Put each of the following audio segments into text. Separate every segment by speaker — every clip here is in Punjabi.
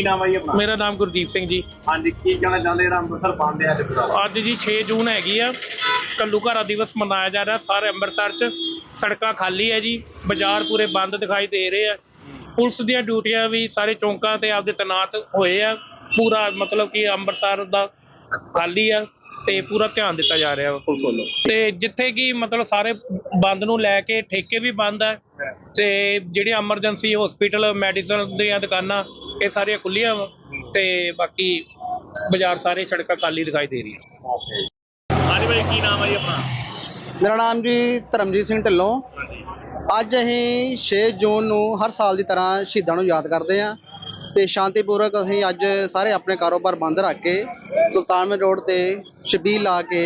Speaker 1: ਕੀ ਨਾਮ ਹੈ ਜੀ ਆਪਣਾ?
Speaker 2: ਮੇਰਾ ਨਾਮ ਗੁਰਦੀਪ ਸਿੰਘ ਜੀ।
Speaker 1: ਹਾਂਜੀ ਕੀ ਕਹਿਣਾ ਚਾਹੁੰਦੇ ਜਿਹੜਾ ਅੰਮ੍ਰਿਤਸਰ ਬੰਦ ਹੈ ਅੱਜ ਪੂਰਾ
Speaker 2: ਅੱਜ ਜੀ 6 ਜੂਨ ਹੈਗੀ ਆ। ਘੱਲੂਘਾਰਾ ਦਿਵਸ ਮਨਾਇਆ ਜਾ ਰਿਹਾ ਸਾਰੇ ਅੰਮ੍ਰਿਤਸਰ 'ਚ। ਸੜਕਾਂ ਖਾਲੀ ਹੈ ਜੀ ਬਾਜ਼ਾਰ ਪੂਰੇ ਬੰਦ ਦਿਖਾਈ ਦੇ ਰਹੇ ਆ। ਪੁਲਿਸ ਦੀਆਂ ਡਿਊਟੀਆਂ ਵੀ ਸਾਰੇ ਚੌਂਕਾਂ ਤੇ ਆਪਦੇ ਤੈਨਾਤ ਹੋਏ ਆ। ਪੂਰਾ ਮਤਲਬ ਕਿ ਅੰਮ੍ਰਿਤਸਰ ਦਾ ਖਾਲੀ ਆ ਤੇ ਪੂਰਾ ਧਿਆਨ ਦਿੱਤਾ ਜਾ ਰਿਹਾ ਪੁਲਿਸ ਵੱਲੋਂ। ਤੇ ਜਿੱਥੇ ਕਿ ਮਤਲਬ ਸਾਰੇ ਬੰਦ ਨੂੰ ਲੈ ਕੇ ਠੇਕੇ ਵੀ ਬੰਦ ਆ। ਤੇ ਜਿਹੜੇ ਐਮਰਜੈਂਸੀ ਹਸਪੀਟਲ ਮੈਡੀਸਨ ਦੀਆਂ ਦੁਕਾਨਾਂ ਇਹ ਸਾਰੀਆਂ ਖੁੱਲੀਆਂ ਵਾ ਤੇ ਬਾਕੀ ਬਾਜ਼ਾਰ ਸਾਰੇ ਸੜਕਾਂ ਖਾਲੀ ਦਿਖਾਈ ਦੇ ਰਹੀਆਂ।
Speaker 1: ਹਾਂਜੀ ਭਾਈ ਕੀ ਨਾਮ ਹੈ ਜੀ ਆਪਣਾ?
Speaker 3: ਮੇਰਾ ਨਾਮ ਜੀ ਧਰਮਜੀਤ ਸਿੰਘ ਢਿੱਲੋਂ।
Speaker 1: ਹਾਂਜੀ
Speaker 3: ਅੱਜ ਅਸੀਂ 6 ਜੂਨ ਨੂੰ ਹਰ ਸਾਲ ਦੀ ਤਰ੍ਹਾਂ ਸ਼ਹੀਦਾਂ ਨੂੰ ਯਾਦ ਕਰਦੇ ਹਾਂ ਤੇ ਸ਼ਾਂਤੀਪੂਰਵਕ ਅਸੀਂ ਅੱਜ ਸਾਰੇ ਆਪਣੇ ਕਾਰੋਬਾਰ ਬੰਦ ਰੱਖ ਕੇ ਸੁਲਤਾਨਪੁਰ ਰੋਡ ਤੇ ਛਬੀਲ ਲਾ ਕੇ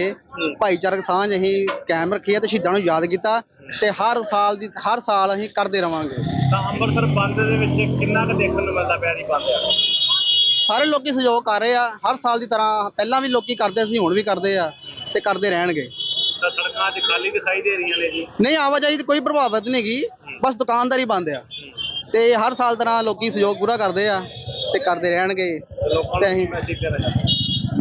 Speaker 3: ਭਾਈਚਾਰਕ ਸਾਂਝ ਅਸੀਂ ਕਾਇਮ ਰੱਖੀ ਹੈ ਤੇ ਸ਼ਹੀਦਾਂ ਨੂੰ ਯਾਦ ਕੀਤਾ ਤੇ ਹਰ ਸਾਲ ਦੀ ਹਰ ਸਾਲ ਅਸੀਂ ਕਰਦੇ ਰਵਾਂਗੇ।
Speaker 1: ਤਾਂ ਅੰਮ੍ਰਿਤਸਰ ਬੰਦ ਦੇ ਵਿੱਚ ਕਿੰਨਾ ਕੁ ਦੇਖਣ ਨੂੰ ਮਿਲਦਾ ਪਿਆ ਜੀ ਬੰਦ ਆ?
Speaker 3: ਸਾਰੇ ਲੋਕੀ ਸਹਿਯੋਗ ਕਰ ਰਹੇ ਆ। ਹਰ ਸਾਲ ਦੀ ਤਰ੍ਹਾਂ ਪਹਿਲਾਂ ਵੀ ਲੋਕੀ ਕਰਦੇ ਸੀ ਹੁਣ ਵੀ ਕਰਦੇ ਆ ਤੇ ਕਰਦੇ ਰਹਿਣਗੇ।
Speaker 1: ਤਾਂ ਸੜਕਾਂ ਅੱਜ ਖਾਲੀ ਦਿਖਾਈ ਦੇ ਰਹੀਆਂ ਨੇ ਜੀ।
Speaker 3: ਨਹੀਂ ਆਵਾਜਾਈ ਦੀ ਕੋਈ ਪ੍ਰਭਾਵਿਤ ਨਹੀਂ ਗਈ ਬਸ ਦੁਕਾਨਦਾਰੀ ਬੰਦ ਆ। ਤੇ ਹਰ ਸਾਲ ਤਰ੍ਹਾਂ ਲੋਕੀ ਸਹਿਯੋਗ ਪੂਰਾ ਕਰਦੇ ਆ ਤੇ ਕਰਦੇ ਰਹਿਣਗੇ।
Speaker 1: ਲੋਕਾਂ
Speaker 3: ਤੇ
Speaker 1: ਨੂੰ ਮੈਸੇਜ ਦੇਣਾ ਚਾਹੁੰਦੇ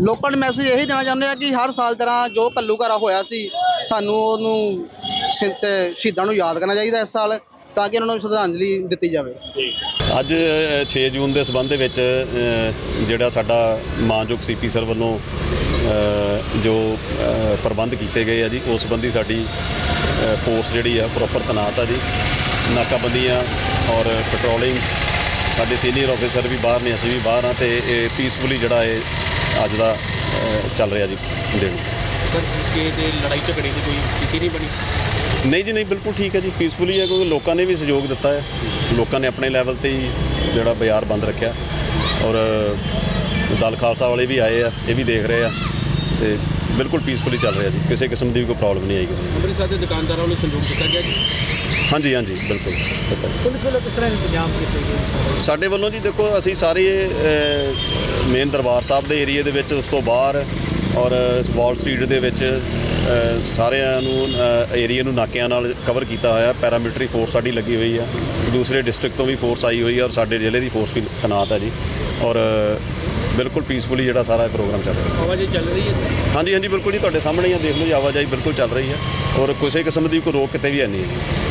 Speaker 3: ਲੋਕਾਂ ਨੂੰ ਮੈਸੇਜ ਇਹੀ ਦੇਣਾ ਚਾਹੁੰਦੇ ਆ ਕਿ ਹਰ ਸਾਲ ਤਰ੍ਹਾਂ ਜੋ ਕੱਲੂ ਘਰਾ ਹੋਇਆ ਸੀ ਸਾਨੂੰ ਉਹਨੂੰ ਸ਼ਹੀਦਾਂ ਨੂੰ ਯਾਦ ਕਰਨਾ ਚਾਹੀਦਾ ਇਸ ਸਾਲ। ਤਾਂ ਕਿ ਉਹਨਾਂ ਨੂੰ ਸ਼ਰਧਾਂਜਲੀ ਦਿੱਤੀ ਜਾਵੇ।
Speaker 1: ਠੀਕ
Speaker 4: ਅੱਜ ਅ, 6 ਜੂਨ ਦੇ ਸਬੰਧ ਦੇ ਵਿੱਚ ਜਿਹੜਾ ਸਾਡਾ ਮਾਨਯੋਗ ਸੀਪੀ ਸਰ ਵੱਲੋਂ ਜੋ ਪ੍ਰਬੰਧ ਕੀਤੇ ਗਏ ਆ ਜੀ ਉਸ ਸੰਬੰਧੀ ਸਾਡੀ ਫੋਰਸ ਜਿਹੜੀ ਆ ਪ੍ਰੋਪਰ ਤੈਨਾਤ ਆ ਜੀ। ਨਾਕਾਬੰਦੀਆਂ ਔਰ ਪੈਟਰੋਲਿੰਗ ਸਾਡੇ ਸੀਨੀਅਰ ਆਫੀਸਰ ਵੀ ਬਾਹਰ ਨੇ ਅਸੀਂ ਵੀ ਬਾਹਰ ਆ ਤੇ ਇਹ ਪੀਸਫੁਲੀ ਜਿਹੜਾ ਇਹ ਅੱਜ ਦਾ ਚੱਲ ਰਿਹਾ ਜੀ ਦਿਨ
Speaker 2: ਸਰ ਕਿ ਤੇ ਲੜਾਈ ਝਗੜੇ ਦੀ ਕੋਈ ਸਥਿਤੀ ਨਹੀਂ ਬਣੀ?
Speaker 4: ਨਹੀਂ ਜੀ ਨਹੀਂ ਬਿਲਕੁਲ ਠੀਕ ਹੈ ਜੀ। ਪੀਸਫੁਲੀ ਹੈ ਕਿਉਂਕਿ ਲੋਕਾਂ ਨੇ ਵੀ ਸਹਿਯੋਗ ਦਿੱਤਾ ਹੈ। ਲੋਕਾਂ ਨੇ ਆਪਣੇ ਲੈਵਲ ਤੇ ਹੀ ਜਿਹੜਾ ਬਾਜ਼ਾਰ ਬੰਦ ਰੱਖਿਆ। ਔਰ ਦਲ ਖਾਲਸਾ ਵਾਲੇ ਵੀ ਆਏ ਆ ਇਹ ਵੀ ਦੇਖ ਰਹੇ ਆ। ਤੇ ਬਿਲਕੁਲ ਪੀਸਫੁਲੀ ਚੱਲ ਰਿਹਾ ਜੀ। ਕਿਸੇ ਕਿਸਮ ਦੀ ਵੀ ਕੋਈ ਪ੍ਰੋਬਲਮ ਨਹੀਂ ਆਏਗੀ
Speaker 2: ਅੰਮ੍ਰਿਤਸਰ ਦੇ ਦੁਕਾਨਦਾਰਾਂ ਨੂੰ ਸੰਯੋਗ ਦਿੱਤਾ ਗਿਆ ਜੀ?
Speaker 4: ਹਾਂਜੀ ਹਾਂਜੀ ਬਿਲਕੁਲ ਪਤਾ
Speaker 2: ਪੁਲਿਸ ਵੱਲੋਂ ਕਿਸ ਤਰ੍ਹਾਂ ਇੰਤਜ਼ਾਮ ਕੀਤੇ ਗਏ?
Speaker 4: ਸਾਡੇ ਵੱਲੋਂ ਜੀ ਦੇਖੋ ਅਸੀਂ ਸਾਰੇ ਮੇਨ ਦਰਬਾਰ ਸਾਹਿਬ ਦੇ ਏਰੀਆ ਦੇ ਵਿੱਚ ਉਸ ਤੋਂ ਬਾਹਰ ਔਰ ਵਾਲ ਸਟਰੀਟ ਦੇ ਵਿੱਚ ਸਾਰਿਆਂ ਨੂੰ ਏਰੀਆ ਨੂੰ ਨਾਕਿਆਂ ਨਾਲ ਕਵਰ ਕੀਤਾ ਹੋਇਆ ਪੈਰਾਮਿਲਟਰੀ ਫੋਰਸ ਸਾਡੀ ਲੱਗੀ ਹੋਈ ਆ। ਦੂਸਰੇ ਡਿਸਟ੍ਰਿਕਟ ਤੋਂ ਵੀ ਫੋਰਸ ਆਈ ਹੋਈ ਹੈ ਔਰ ਸਾਡੇ ਜ਼ਿਲ੍ਹੇ ਦੀ ਫੋਰਸ ਵੀ ਤੈਨਾਤ ਹੈ ਜੀ। ਔਰ ਬਿਲਕੁਲ ਪੀਸਫੁਲੀ ਜਿਹੜਾ ਸਾਰਾ ਪ੍ਰੋਗਰਾਮ ਚੱਲ ਰਿਹਾ।
Speaker 2: ਆਵਾਜਾਈ ਚੱਲ ਰਹੀ ਹੈ
Speaker 4: ਹਾਂਜੀ ਹਾਂਜੀ ਬਿਲਕੁਲ ਜੀ ਤੁਹਾਡੇ ਸਾਹਮਣੇ ਹੀ ਆ ਦੇਖ ਲਓ ਜੀ ਆਵਾਜਾਈ ਬਿਲਕੁਲ ਚੱਲ ਰਹੀ ਹੈ ਔਰ ਕਿਸੇ ਕਿਸਮ ਦੀ ਕੋਈ ਰੋਕ ਕਿਤੇ ਵੀ ਹੈ ਨਹੀਂ ਹੈ।